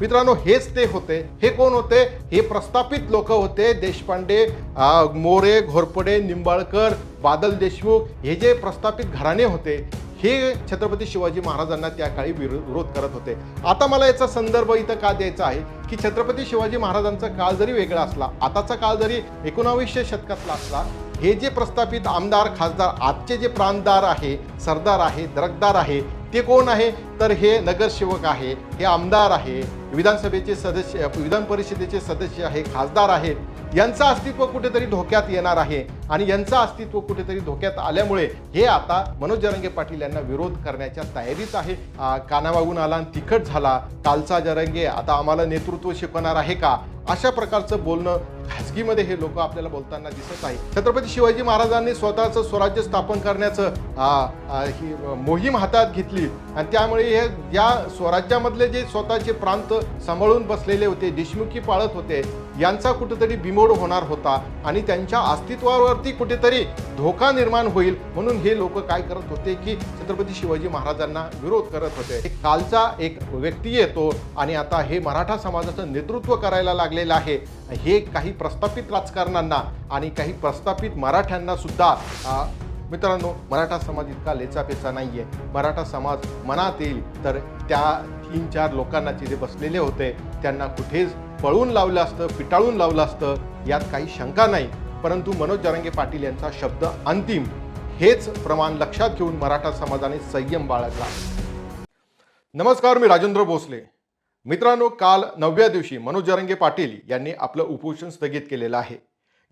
मित्रांनो हेच ते होते. हे कोण होते? हे प्रस्थापित लोक होते. देशपांडे मोरे घोरपडे निंबाळकर बादल देशमुख हे जे प्रस्थापित घराणे होते हे छत्रपती शिवाजी महाराजांना त्या काळी विरोध करत होते. आता मला याचा संदर्भ इथं का द्यायचा आहे? की छत्रपती शिवाजी महाराजांचा काळ जरी वेगळा असला आताचा काळ जरी एकोणावीसशे शतकातला असला हे जे प्रस्थापित आमदार खासदार आजचे जे प्रांतदार आहे सरदार आहे दरकदार आहे ते कोण आहे? तर हे नगरसेवक आहे हे आमदार आहे विधानसभेचे सदस्य विधान परिषदेचे सदस्य आहे खासदार आहेत यांचं अस्तित्व कुठेतरी धोक्यात येणार आहे. आणि यांचं अस्तित्व कुठेतरी धोक्यात आल्यामुळे हे आता मनोज जरंगे पाटील यांना विरोध करण्याच्या तयारीत आहे. आ, कानामागून आला आणि तिखट झाला. कालचा जरंगे आता आम्हाला नेतृत्व शिकवणार आहे का? अशा प्रकारचं बोलणं खाजगीमध्ये हे लोक आपल्याला बोलताना दिसत आहे. छत्रपती शिवाजी महाराजांनी स्वतःचं स्वराज्य स्थापन करण्याचं ही मोहीम हातात घेतली. आणि त्यामुळे हे या स्वराज्यामधले जे स्वतःचे प्रांत सांभाळून बसलेले होते देशमुखी पाळत होते यांचा कुठेतरी बिमोड होणार होता आणि त्यांच्या अस्तित्वावरती कुठेतरी धोका निर्माण होईल म्हणून हे लोक काय करत होते की छत्रपती शिवाजी महाराजांना विरोध करत होते. एक कालचा एक व्यक्ती येतो आणि आता हे मराठा समाजाचं नेतृत्व करायला लागलेलं आहे. हे काही प्रस्थापित राजकारणांना आणि काही प्रस्थापित मराठ्यांना सुद्धा मित्रांनो मराठा समाज इतका लेचापेचा नाही आहे मराठा समाज मनात येईल तर त्या तीन चार लोकांना तिथे बसलेले होते त्यांना कुठेच पळून लावलं असतं पिटाळून लावलं असतं यात काही शंका नाही. परंतु मनोज जरांगे पाटील यांचा शब्द अंतिम. हेच प्रमाण लक्षात घेऊन मराठा समाजाने संयम बाळगला. नमस्कार मी राजेंद्र भोसले. मित्रांनो काल नवव्या दिवशी मनोज जरंगे पाटील यांनी आपलं उपोषण स्थगित केलेलं आहे.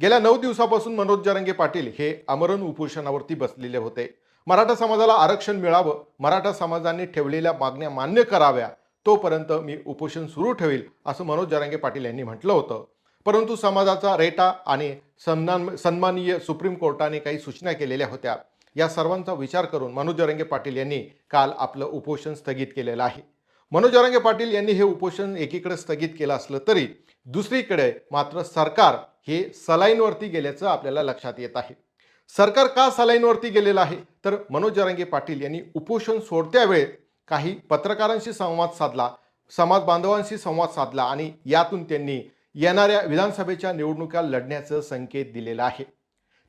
गेल्या नऊ दिवसापासून मनोज जरंगे पाटील हे आमरण उपोषणावरती बसलेले होते. मराठा समाजाला आरक्षण मिळावं मराठा समाजाने ठेवलेल्या मागण्या मान्य कराव्या तोपर्यंत मी उपोषण सुरू ठेवेल असं मनोज जरांगे पाटील यांनी म्हटलं होतं. परंतु समाजाचा रेटा आणि सन्मान सन्माननीय सुप्रीम कोर्टाने काही सूचना केलेल्या होत्या. या सर्वांचा विचार करून मनोज जरांगे पाटील यांनी काल आपलं उपोषण स्थगित केलेलं आहे. मनोज जरांगे पाटील यांनी हे उपोषण एकीकडे स्थगित केलं असलं तरी दुसरीकडे मात्र सरकार हे सलाईनवरती गेल्याचं आपल्याला लक्षात येत आहे. सरकार का सलाईनवरती गेलेलं आहे? तर मनोज जरांगे पाटील यांनी उपोषण सोडत्या वेळेत काही पत्रकारांशी संवाद साधला समाज बांधवांशी संवाद साधला आणि यातून त्यांनी येणाऱ्या विधानसभेच्या निवडणुका लढण्याचं संकेत दिलेला आहे.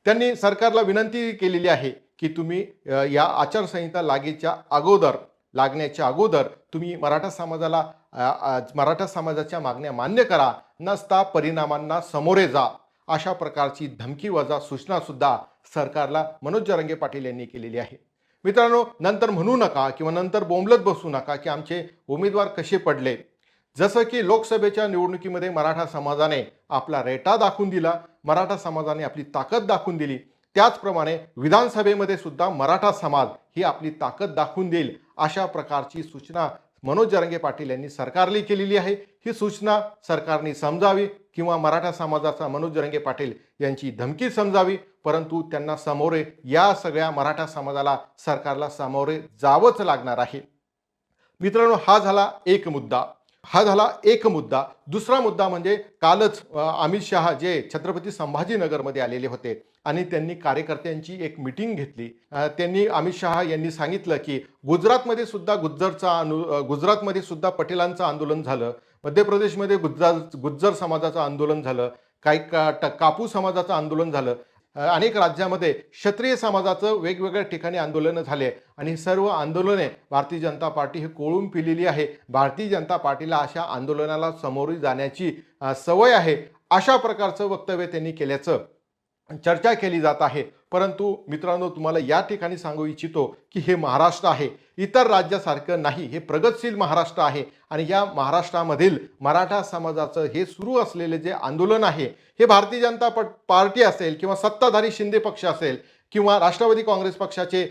त्यांनी सरकारला विनंती केलेली आहे की तुम्ही या आचारसंहिता लागेच्या अगोदर लागण्याच्या अगोदर तुम्ही मराठा समाजाला मराठा समाजाच्या मागण्या मान्य करा नसता परिणामांना सामोरे जा अशा प्रकारची धमकी वजा सूचनासुद्धा सरकारला मनोज जरंगे पाटील यांनी केलेली आहे. मित्रांनो नंतर म्हणू नका किंवा नंतर बोंबलत बसू नका की आमचे उमेदवार कसे पडले. जसं की लोकसभेच्या निवडणुकीमध्ये मराठा समाजाने आपला रेटा दाखवून दिला मराठा समाजाने आपली ताकद दाखवून दिली. त्याचप्रमाणे विधानसभेमध्ये सुद्धा मराठा समाज ही आपली ताकद दाखवून देईल अशा प्रकारची सूचना मनोज जरंगे पाटील यांनी सरकारली केलेली आहे. ही सूचना सरकारने समजावी किंवा मराठा समाजाचा मनोज जरंगे पाटील यांची धमकी समजावी परंतु त्यांना सामोरे या सगळ्या मराठा समाजाला सरकारला सामोरे जावंच लागणार आहे. मित्रांनो हा झाला एक मुद्दा. हा झाला एक मुद्दा. दुसरा मुद्दा म्हणजे कालच अमित शहा जे छत्रपती संभाजीनगरमध्ये आलेले होते. आणि त्यांनी कार्यकर्त्यांची एक मिटिंग घेतली. त्यांनी अमित शहा यांनी सांगितलं की गुजरातमध्ये सुद्धा गुज्जरचा अनु गुजरातमध्ये सुद्धा पटेलांचं आंदोलन झालं. मध्य प्रदेशमध्ये गुज्जर गुज्जर समाजाचं आंदोलन झालं. काही का ट- कापू समाजाचं आंदोलन झालं. अनेक राज्यामध्ये क्षत्रिय समाजाचं वेगवेगळ्या ठिकाणी आंदोलनं झाले. आणि सर्व आंदोलने भारतीय जनता पार्टी ही कोळून पिलेली आहे. भारतीय जनता पार्टीला अशा आंदोलनाला सामोरी जाण्याची सवय आहे. अशा प्रकारचं वक्तव्य त्यांनी केल्याचं चर्चा केली जात आहे. परंतु मित्रांनो तुम्हाला या ठिकाणी सांगू इच्छितो की हे महाराष्ट्र आहे. इतर राज्यासारखं नाही. हे प्रगतशील महाराष्ट्र आहे. आणि या महाराष्ट्रामधील मराठा समाजाचं हे सुरू असलेले जे आंदोलन आहे हे भारतीय जनता प पार्टी असेल किंवा सत्ताधारी शिंदे पक्ष असेल किंवा राष्ट्रवादी काँग्रेस पक्षाचे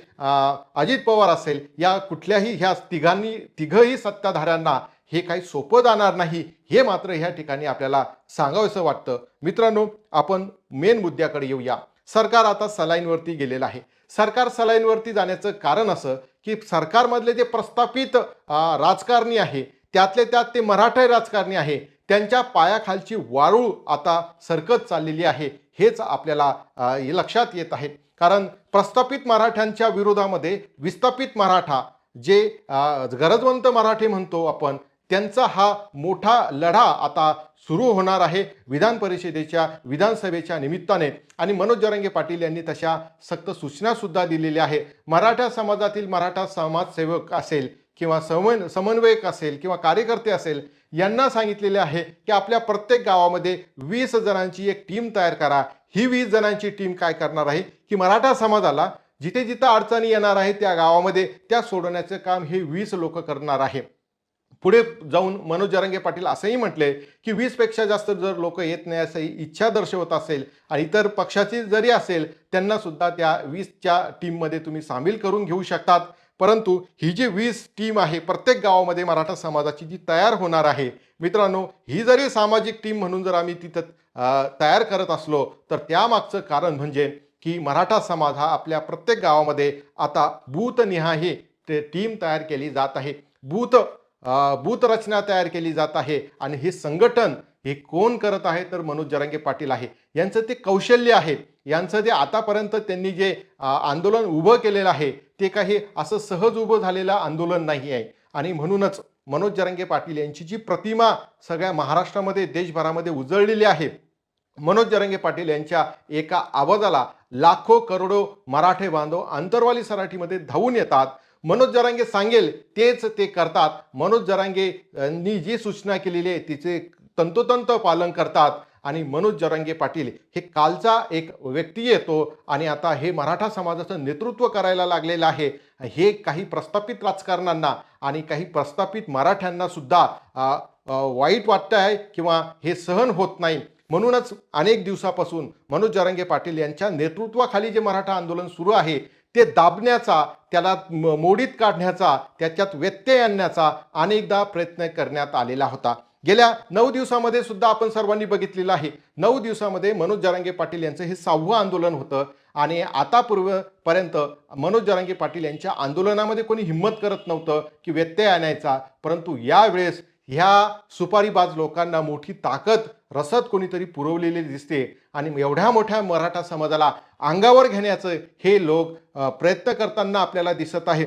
अजित पवार असेल या कुठल्याही ह्या तिघांनी तिघही सत्ताधाऱ्यांना हे काही सोपं जाणार नाही हे मात्र ह्या ठिकाणी आपल्याला सांगावंसं वाटतं. मित्रांनो आपण मेन मुद्द्याकडे येऊया. सरकार आता सलाईनवरती गेलेलं आहे. सरकार सलाईनवरती जाण्याचं कारण असं की सरकारमधले जे प्रस्थापित राजकारणी आहे त्यातले त्यात ते मराठा राजकारणी आहे त्यांच्या पायाखालची वाळू आता सरकत चाललेली आहे हेच आपल्याला लक्षात येत आहे. कारण प्रस्थापित मराठ्यांच्या विरोधामध्ये विस्थापित मराठा जे गरजवंत मराठी म्हणतो आपण त्यांचा हा मोठा लढा आता सुरू होणार आहे विधान परिषदेच्या विधानसभेच्या निमित्ताने. आणि मनोज जरंगे पाटील यांनी तशा सक्त सूचनासुद्धा दिलेल्या आहे मराठा समाजातील मराठा समाजसेवक असेल किंवा समन समन्वयक असेल किंवा कार्यकर्ते असेल यांना सांगितलेले आहे की आपल्या प्रत्येक गावामध्ये वीस जणांची एक टीम तयार करा. ही वीस जणांची टीम काय करणार आहे? की मराठा समाजाला जिथे जिथं अडचणी येणार आहे त्या गावामध्ये त्या सोडवण्याचं काम हे वीस लोक करणार आहे पुढे जाऊन मनोज जरांगे पाटील असंही म्हटले की वीसपेक्षा जास्त जर लोक येत नाही असं इच्छा दर्शवत असेल आणि इतर पक्षाची जरी असेल त्यांना सुद्धा त्या वीसच्या टीममध्ये तुम्ही सामील करून घेऊ शकतात. परंतु ही जी वीस टीम आहे प्रत्येक गावामध्ये मराठा समाजाची जी तयार होणार आहे मित्रांनो ही जरी सामाजिक टीम म्हणून जर आम्ही तिथं तयार करत असलो तर त्यामागचं कारण म्हणजे की मराठा समाज हा आपल्या प्रत्येक गावामध्ये आता बूथनिहाही ते टीम तयार केली जात आहे. बूथ भूतरचना तयार केली जात आहे. आणि हे संघटन हे कोण करत आहे? तर मनोज जरांगे पाटील आहे. यांचं ते कौशल्य आहे. यांचं जे आतापर्यंत त्यांनी जे आंदोलन उभं केलेलं आहे ते काही असं सहज उभं झालेलं आंदोलन नाही आहे. आणि म्हणूनच मनोज जरांगे पाटील यांची जी प्रतिमा सगळ्या महाराष्ट्रामध्ये देशभरामध्ये उजळलेली आहे मनोज जरंगे पाटील यांच्या एका आवाजाला लाखो करोडो मराठे बांधव आंतरवाली सराठीमध्ये धावून येतात. मनोज जरांगे सांगेल तेच ते करतात. मनोज जरांगे यांनी जी सूचना केलेली आहे तिचे तंतोतंत पालन करतात. आणि मनोज जरांगे पाटील हे कालचा एक व्यक्ती येतो आणि आता हे मराठा समाजाचं नेतृत्व करायला लागलेलं आहे. हे काही प्रस्थापित राजकारणांना आणि काही प्रस्थापित मराठ्यांना सुद्धा वाईट वाटतं आहे किंवा हे सहन होत नाही. म्हणूनच अनेक दिवसापासून मनोज जरांगे पाटील यांच्या नेतृत्वाखाली जे मराठा आंदोलन सुरू आहे ते दाबण्याचा त्याला म- मोडीत काढण्याचा त्याच्यात व्यत्यय आणण्याचा अनेकदा प्रयत्न करण्यात आलेला होता. गेल्या नऊ दिवसामध्ये सुद्धा आपण सर्वांनी बघितलेलं आहे. नऊ दिवसामध्ये मनोज जरांगे पाटील यांचं हे सहावं आंदोलन होतं आणि आता पूर्वपर्यंत मनोज जरांगे पाटील यांच्या आंदोलनामध्ये कोणी हिंमत करत नव्हतं की व्यत्यय आणायचा. परंतु यावेळेस ह्या सुपारीबाज लोकांना मोठी ताकद रसद कोणीतरी पुरवलेली दिसते आणि एवढ्या मोठ्या मराठा समाजाला अंगावर घेण्याचं हे लोक प्रयत्न करताना आपल्याला दिसत आहे.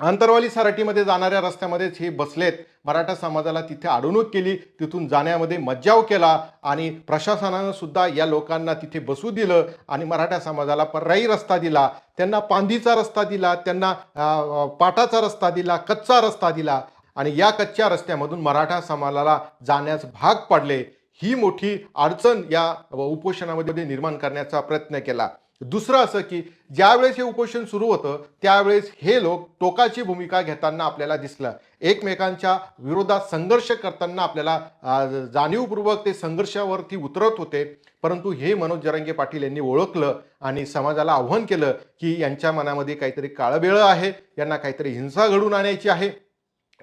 आंतरवाली सराटीमध्ये जाणाऱ्या रस्त्यामध्येच हे बसलेत. मराठा समाजाला तिथे अडवणूक केली तिथून जाण्यामध्ये मज्जाव केला आणि प्रशासनानं सुद्धा या लोकांना तिथे बसू दिलं आणि मराठा समाजाला पर्यायी रस्ता दिला. त्यांना पांदीचा रस्ता दिला त्यांना पाटाचा रस्ता दिला कच्चा रस्ता दिला. आणि या कच्च्या रस्त्यामधून मराठा समाजाला जाण्यास भाग पडले ही मोठी अडचण या उपोषणामध्ये निर्माण करण्याचा प्रयत्न केला. दुसरं असं की ज्यावेळेस हे उपोषण सुरू होतं त्यावेळेस हे लोक टोकाची भूमिका घेताना आपल्याला दिसलं. एकमेकांच्या विरोधात संघर्ष करताना आपल्याला जाणीवपूर्वक ते संघर्षावरती उतरत होते. परंतु हे मनोज जरांगे पाटील यांनी ओळखलं आणि समाजाला आव्हान केलं की यांच्या मनामध्ये काहीतरी काळबेळं आहे यांना काहीतरी हिंसा घडून आणायची आहे.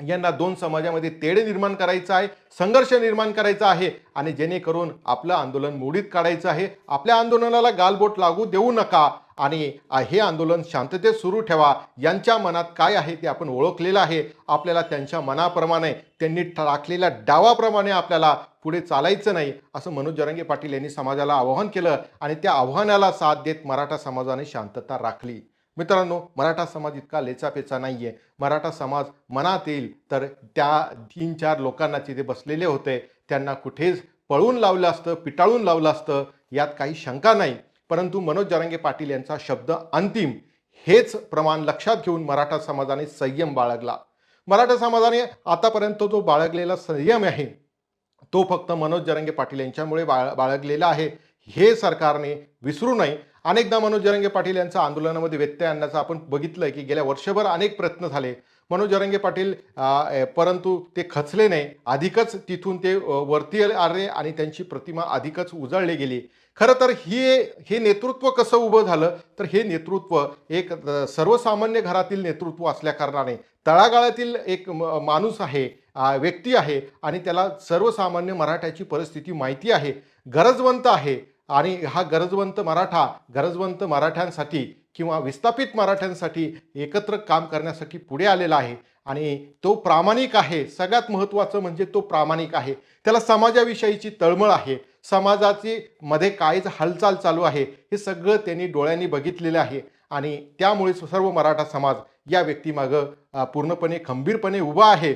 यांना दोन समाजामध्ये तेढे निर्माण करायचं आहे संघर्ष निर्माण करायचा आहे आणि जेणेकरून आपलं आंदोलन मोडीत काढायचं आहे. आपल्या आंदोलनाला गालबोट लागू देऊ नका आणि हे आंदोलन शांततेत सुरू ठेवा. यांच्या मनात काय आहे ते आपण ओळखलेलं आहे. आपल्याला त्यांच्या मनाप्रमाणे त्यांनी टाकलेल्या डावाप्रमाणे आपल्याला पुढे चालायचं नाही असं मनोज जरंगे पाटील यांनी समाजाला आवाहन केलं आणि त्या आव्हानाला साथ देत मराठा समाजाने शांतता राखली. मित्रांनो मराठा समाज इतका लेचापेचा नाही आहे मराठा समाज मनात येईल तर त्या तीन चार लोकांना तिथे बसलेले होते त्यांना कुठेच पळून लावलं असतं पिटाळून लावलं असतं यात काही शंका नाही. परंतु मनोज जरांगे पाटील यांचा शब्द अंतिम. हेच प्रमाण लक्षात घेऊन मराठा समाजाने संयम बाळगला. मराठा समाजाने आतापर्यंत जो बाळगलेला संयम आहे तो फक्त मनोज जरांगे पाटील यांच्यामुळे बाळ बाळगलेला आहे. हे सरकारने विसरू नये. अनेकदा मनोज जरंगे पाटील यांच्या आंदोलनामध्ये व्यत्यय आणण्याचं आपण बघितलं आहे की गेल्या वर्षभर अनेक प्रयत्न झाले. मनोज जरंगे पाटील परंतु ते खचले नाही. अधिकच तिथून ते वरती आले आणि त्यांची प्रतिमा अधिकच उजळली गेली. खरं तर हे हे नेतृत्व कसं उभं झालं? तर हे नेतृत्व एक सर्वसामान्य घरातील नेतृत्व असल्याकारणाने तळागाळातील एक म- माणूस आहे व्यक्ती आहे आणि त्याला सर्वसामान्य मराठ्याची परिस्थिती माहिती आहे. गरजवंत आहे. आणि हा गरजवंत मराठा गरजवंत मराठ्यांसाठी किंवा विस्थापित मराठ्यांसाठी एकत्र काम करण्यासाठी पुढे आलेला आहे. आणि तो प्रामाणिक आहे. सगळ्यात महत्त्वाचं म्हणजे तो प्रामाणिक आहे. त्याला समाजाविषयीची तळमळ आहे. समाजाची मध्ये काय हालचाल चालू आहे. हे सगळं त्यांनी डोळ्यांनी बघितलेलं आहे. आणि त्यामुळे सर्व मराठा समाज या व्यक्तीमागं पूर्णपणे खंबीरपणे उभा आहे.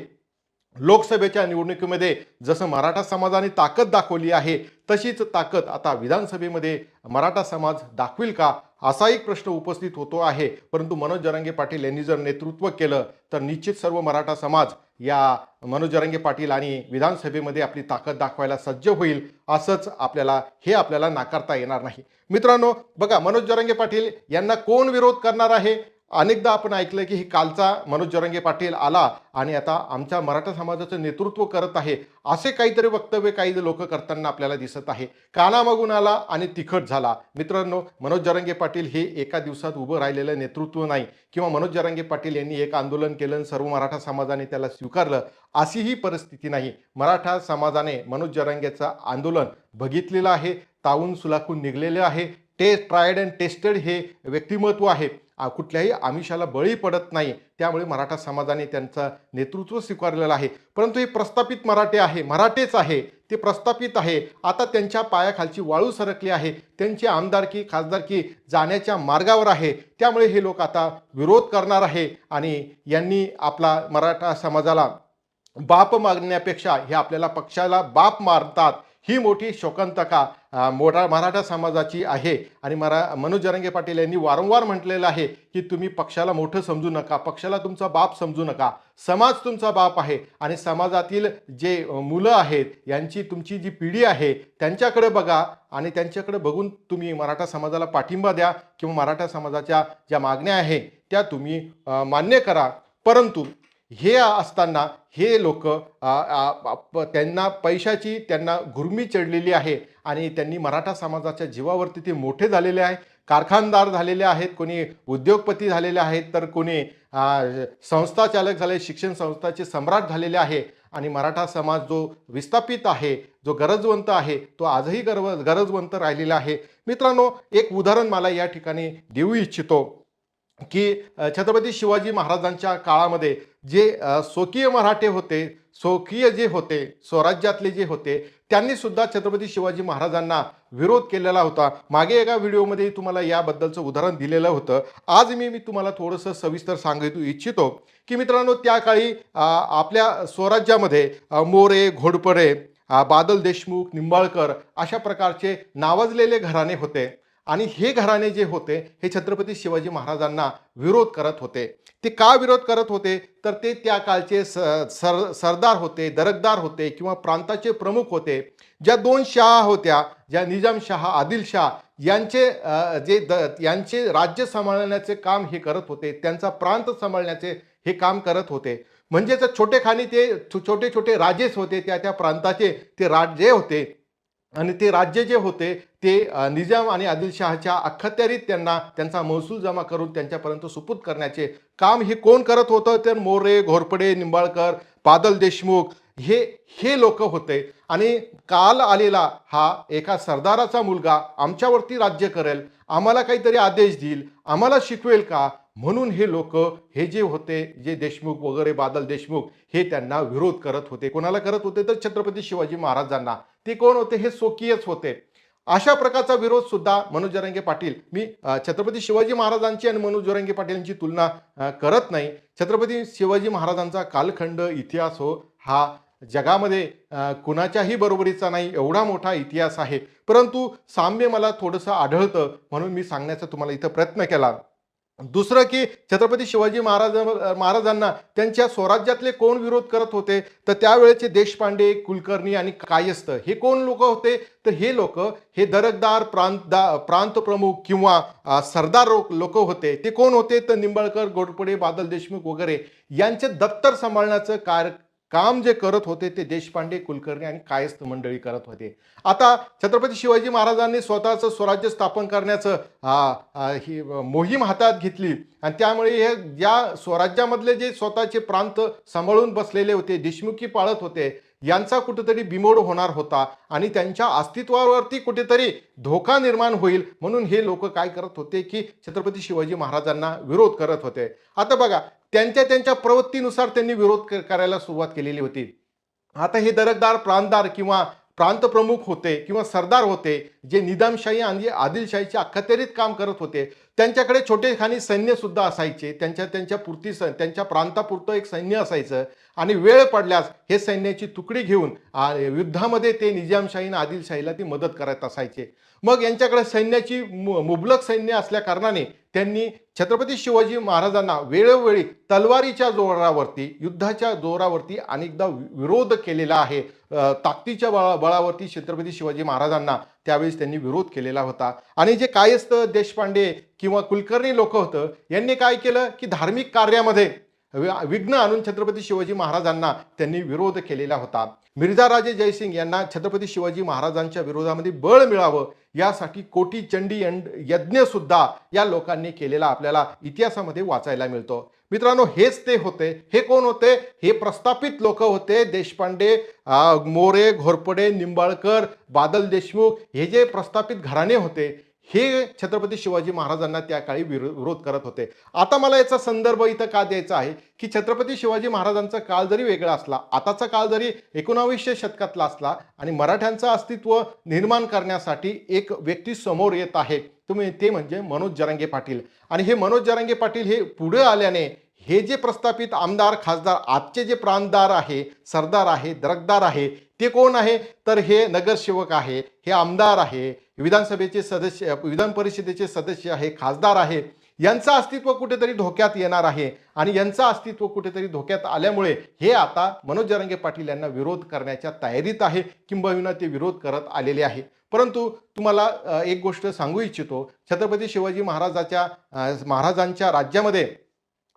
लोकसभेच्या निवडणुकीमध्ये जसं मराठा समाजाने ताकद दाखवली आहे तशीच ताकद आता विधानसभेमध्ये मराठा समाज दाखवील का? असा एक प्रश्न उपस्थित होतो आहे. परंतु मनोज जरांगे पाटील यांनी जर नेतृत्व केलं तर निश्चित सर्व मराठा समाज या मनोज जरांगे पाटील आणि विधानसभेमध्ये आपली ताकद दाखवायला सज्ज होईल असंच आपल्याला हे आपल्याला नाकारता येणार नाही. मित्रांनो बघा मनोज जरांगे पाटील यांना कोण विरोध करणार आहे? अनेकदा आपण ऐकलं की हे कालचा मनोज जरांगे पाटील आला आणि आता आमच्या मराठा समाजाचं नेतृत्व करत आहे. असे काहीतरी वक्तव्य काही लोक करताना आपल्याला दिसत आहे. कानामागून आला आणि तिखट झाला. मित्रांनो मनोज जरंगे पाटील हे एका दिवसात उभं राहिलेलं नेतृत्व नाही. किंवा मनोज जरंगे पाटील यांनी एक आंदोलन केलं आणि सर्व मराठा समाजाने त्याला स्वीकारलं अशी ही परिस्थिती नाही. मराठा समाजाने मनोज जरांगेचं आंदोलन बघितलेलं आहे. तावून सुलाखून निघलेलं आहे. टेस्ट ट्रायड अँड टेस्टेड हे व्यक्तिमत्व आहे. कुठल्याही आमिषाला बळी पडत नाही. त्यामुळे मराठा समाजाने त्यांचं नेतृत्व स्वीकारलेलं आहे. परंतु हे प्रस्थापित मराठे आहे मराठेच आहे ते प्रस्थापित आहे. आता त्यांच्या पायाखालची वाळू सरकली आहे. त्यांची आमदारकी खासदारकी जाण्याच्या मार्गावर आहे. त्यामुळे हे लोक आता विरोध करणार आहे आणि यांनी आपला मराठा समाजाला बाप मागण्यापेक्षा हे आपल्याला पक्षाला बाप मारतात. ही मोठी शोकांतका मोठा मराठा समाजाची आहे. आणि मरा मनोज जरंगे पाटील यांनी वारंवार म्हटलेलं आहे की तुम्ही पक्षाला मोठं समजू नका पक्षाला तुमचा बाप समजू नका. समाज तुमचा बाप आहे आणि समाजातील जे मुलं आहेत यांची तुमची जी पिढी आहे त्यांच्याकडे बघा आणि त्यांच्याकडे बघून तुम्ही मराठा समाजाला पाठिंबा द्या किंवा मराठा समाजाच्या ज्या मागण्या आहे त्या तुम्ही मान्य करा. परंतु हे असताना हे लोक त्यांना पैशाची त्यांना गुरमी चढलेली आहे आणि त्यांनी मराठा समाजाच्या जीवावरती ते मोठे झालेले आहे. कारखानदार झालेले आहेत कोणी उद्योगपती झालेले आहेत तर कोणी संस्थाचालक संस्था चालक झाले शिक्षण संस्थाचे सम्राट झालेले आहे आणि मराठा समाज जो विस्थापित आहे जो गरजवंत आहे तो आजही गरव गरजवंत राहिलेला आहे. मित्रांनो एक उदाहरण मला या ठिकाणी देऊ इच्छितो की छत्रपती शिवाजी महाराजांच्या काळामध्ये जे स्वकीय मराठे होते स्वकीय जे होते स्वराज्यातले जे होते त्यांनी सुद्धा छत्रपती शिवाजी महाराजांना विरोध केलेला होता. मागे एका व्हिडिओमध्ये तुम्हाला याबद्दलचं उदाहरण दिलेलं होतं. आज मी मी तुम्हाला थोडंसं सविस्तर सांगू इच्छितो की मित्रांनो त्या काळी आपल्या स्वराज्यामध्ये मोरे घोडपडे बादल देशमुख निंबाळकर अशा प्रकारचे नावाजलेले घराणे होते. आणि हे घराणे जे होते हे छत्रपती शिवाजी महाराजांना विरोध करत होते. ते का विरोध करत होते? तर ते त्या काळचे स सर सरदार होते दरकदार होते किंवा प्रांताचे प्रमुख होते. ज्या दोन शहा होत्या ज्या निजामशाह आदिलशाह यांचे जे द यांचे राज्य सांभाळण्याचे काम हे करत होते त्यांचा प्रांत सांभाळण्याचे हे काम करत होते. म्हणजेच छोटेखानी ते छोटे छोटे राजेच होते त्या त्या प्रांताचे ते राजे होते. आणि ते राज्य जे होते ते निजाम आणि आदिलशहाच्या अखत्यारीत त्यांना त्यांचा महसूल जमा करून त्यांच्यापर्यंत सुपूत करण्याचे काम हे कोण करत होतं? तर मोरे घोरपडे निंबाळकर बादल देशमुख हे हे लोक होते. आणि काल आलेला हा एका सरदाराचा मुलगा आमच्यावरती राज्य करेल आम्हाला काहीतरी आदेश देईल आम्हाला शिकवेल का? म्हणून हे लोक हे जे होते जे देशमुख वगैरे बादल देशमुख हे त्यांना विरोध करत होते. कोणाला करत होते? तर छत्रपती शिवाजी महाराजांना. ते कोण होते? हे स्वकीयच होते. अशा प्रकारचा विरोध सुद्धा मनोज जरंगे पाटील मी छत्रपती शिवाजी महाराजांची आणि मनोज जरंगे पाटील तुलना करत नाही. छत्रपती शिवाजी महाराजांचा कालखंड इतिहास हो हा जगामध्ये कुणाच्याही बरोबरीचा नाही एवढा मोठा इतिहास आहे. परंतु साम्य मला थोडंसं आढळतं म्हणून मी सांगण्याचा तुम्हाला इथं प्रयत्न केला. दुसरं की छत्रपती शिवाजी महाराज महाराजांना त्यांच्या स्वराज्यातले कोण विरोध करत होते तर त्यावेळेचे देशपांडे कुलकर्णी आणि कायस्थ हे कोण लोक होते? तर हे लोक हे दरकदार प्रांतदा प्रांत प्रमुख किंवा सरदार लोक होते. ते कोण होते? तर निंबाळकर गोडपडे बादल देशमुख वगैरे यांचे दप्तर सांभाळण्याचं कार्य काम जे करत होते ते देशपांडे कुलकर्णी आणि कायस्थ मंडळी करत होते. आता छत्रपती शिवाजी महाराजांनी स्वतःचं स्वराज्य स्थापन करण्याचं ही मोहीम हातात घेतली. आणि त्यामुळे हे ज्या स्वराज्यामधले जे स्वतःचे प्रांत सांभाळून बसलेले होते देशमुखी पाळत होते यांचा कुठेतरी बिमोड होणार होता आणि त्यांच्या अस्तित्वावरती कुठेतरी धोका निर्माण होईल म्हणून हे लोक काय करत होते की छत्रपती शिवाजी महाराजांना विरोध करत होते. आता बघा त्यांच्या त्यांच्या प्रवृत्तीनुसार त्यांनी विरोध करायला सुरुवात केलेली होती. आता हे दरकदार प्रांतदार किंवा प्रांतप्रमुख होते किंवा सरदार होते जे निजामशाही आणि आदिलशाहीचे अखत्यारीत काम करत होते त्यांच्याकडे छोटेखानी सैन्यसुद्धा असायचे. त्यांच्या त्यांच्या पुरती स त्यांच्या प्रांतापुरतं एक सैन्य असायचं आणि वेळ पडल्यास हे सैन्याची तुकडी घेऊन युद्धामध्ये ते निजामशाही आणि आदिलशाहीला ती मदत करत असायचे. मग यांच्याकडे सैन्याची मु- मुबलक सैन्य असल्याकारणाने त्यांनी छत्रपती शिवाजी महाराजांना वेळोवेळी तलवारीच्या जोरावरती युद्धाच्या जोरावरती अनेकदा वि- विरोध केलेला आहे. ताकदीच्या बळा बळावरती छत्रपती शिवाजी महाराजांना त्यावेळेस त्यांनी विरोध केलेला होता. आणि जे कायस्थ देशपांडे किंवा कुलकर्णी लोक होतं यांनी काय केलं की धार्मिक कार्यामध्ये विघ्न आणून छत्रपती शिवाजी महाराजांना त्यांनी विरोध केलेला होता. मिर्झा राजे जयसिंग यांना छत्रपती शिवाजी महाराजांच्या विरोधामध्ये बळ मिळावं यासाठी कोटी चंडी यज्ञ सुद्धा या लोकांनी केलेला आपल्याला इतिहासामध्ये वाचायला मिळतो. मित्रांनो हेच ते होते. हे कोण होते? हे प्रस्थापित लोक होते. देशपांडे मोरे घोरपडे निंबाळकर बादल देशमुख हे जे प्रस्थापित घराणे होते हे छत्रपती शिवाजी महाराजांना त्या काळी विरो विरोध करत होते. आता मला याचा संदर्भ इथं का द्यायचा आहे? की छत्रपती शिवाजी महाराजांचा काळ जरी वेगळा असला आताचा काळ जरी एकोणावीसशे शतकातला असला आणि मराठ्यांचं अस्तित्व निर्माण करण्यासाठी एक व्यक्ती समोर येत आहे तुम्ही ते म्हणजे मनोज जरांगे पाटील. आणि हे मनोज जरांगे पाटील हे पुढे आल्याने हे जे प्रस्थापित आमदार खासदार आजचे जे प्रांतदार आहे सरदार आहे दरकदार आहे ते कोण आहे? तर हे नगरसेवक आहे हे आमदार आहे विधानसभेचे सदस्य विधान परिषदेचे सदस्य आहे खासदार आहे. यांचं अस्तित्व कुठेतरी धोक्यात येणार आहे आणि यांचं अस्तित्व कुठेतरी धोक्यात आल्यामुळे हे आता मनोज जरांगे पाटील यांना विरोध करण्याच्या तयारीत आहे किंबहुना ते विरोध करत आलेले आहे. परंतु तुम्हाला एक गोष्ट सांगू इच्छितो. छत्रपती शिवाजी महाराजाच्या महाराजांच्या राज्यामध्ये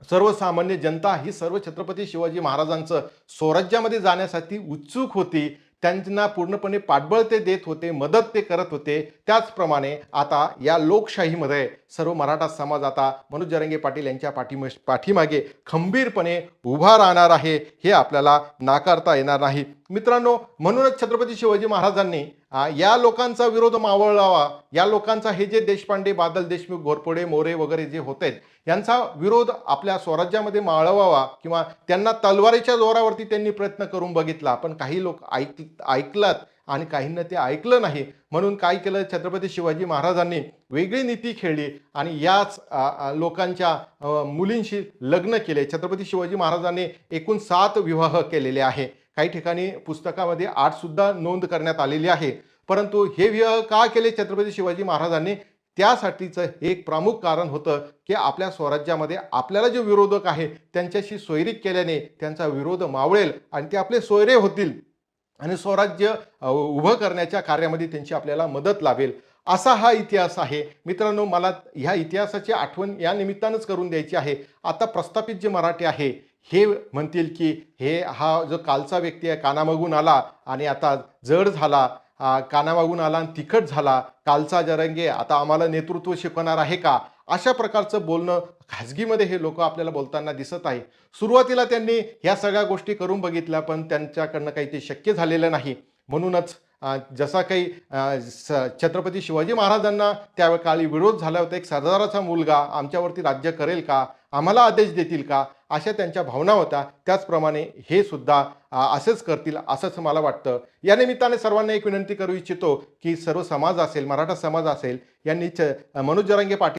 सर्वसामान्य जनता ही सर्व छत्रपती शिवाजी महाराजांचं स्वराज्यामध्ये जाण्यासाठी उत्सुक होती. त्यांना पूर्णपणे पाठबळ ते देत होते मदत ते करत होते. त्याचप्रमाणे आता या लोकशाहीमध्ये सर्व मराठा समाज आता मनोज जरंगे पाटील यांच्या पाठीम पाठीमागे खंबीरपणे उभा राहणार आहे. हे आपल्याला नाकारता येणार नाही. मित्रांनो म्हणूनच छत्रपती शिवाजी महाराजांनी या लोकांचा विरोध मावळावा या लोकांचा हे जे देशपांडे बादल देशमुख घोरपडे मोरे वगैरे जे होत आहेत यांचा विरोध आपल्या स्वराज्यामध्ये माळवावा किंवा त्यांना तलवारीच्या जोरावरती त्यांनी प्रयत्न करून बघितला पण काही लोक ऐक ऐकलात आणि काहींना ते ऐकलं नाही. म्हणून काय केलं छत्रपती शिवाजी महाराजांनी वेगळी नीती खेळली आणि याच लोकांच्या मुलींशी लग्न केले. छत्रपती शिवाजी महाराजांनी एकूण सात विवाह केलेले आहे. काही ठिकाणी पुस्तकामध्ये आठसुद्धा नोंद करण्यात आलेली आहे. परंतु हे विवाह का केले छत्रपती शिवाजी महाराजांनी? त्यासाठीचं एक प्रमुख कारण होतं की आपल्या स्वराज्यामध्ये आपल्याला जे विरोधक आहे त्यांच्याशी सोयरीक केल्याने त्यांचा विरोध मावळेल आणि ते आपले सोयरे होतील आणि स्वराज्य उभं करण्याच्या कार्यामध्ये त्यांची आपल्याला मदत लाभेल असा हा इतिहास आहे. मित्रांनो मला ह्या इतिहासाची आठवण या निमित्तानंच करून द्यायची आहे. आता प्रस्थापित जे मराठी आहे हे म्हणतील की हे हा जो कालचा व्यक्ती आहे कानामागून आला आणि आता जड झाला. कानामागून आला आणि तिखट झाला. कालचा जरंगे आता आम्हाला नेतृत्व शिकवणार आहे का? अशा प्रकारचं बोलणं खाजगीमध्ये हे लोक आपल्याला बोलताना दिसत आहे. सुरुवातीला त्यांनी ह्या सगळ्या गोष्टी करून बघितल्या पण त्यांच्याकडनं काही ते शक्य झालेलं नाही. म्हणूनच जसा काही स- छत्रपती शिवाजी महाराजांना त्या काळी विरोध झाला होता. एक सरदाराचा मुलगा आमच्यावरती राज्य करेल का? आम्हाला आदेश देतील का? अशा त्यांच्या भावना होत्या. त्याचप्रमाणे हे सुद्धा अ, असेच करतील असंच मला वाटतं. या निमित्ताने सर्वांना एक विनंती करू इच्छितो की सर्व समाज असेल मराठा समाज असेल यांनी च मनोज जरांगे पाटील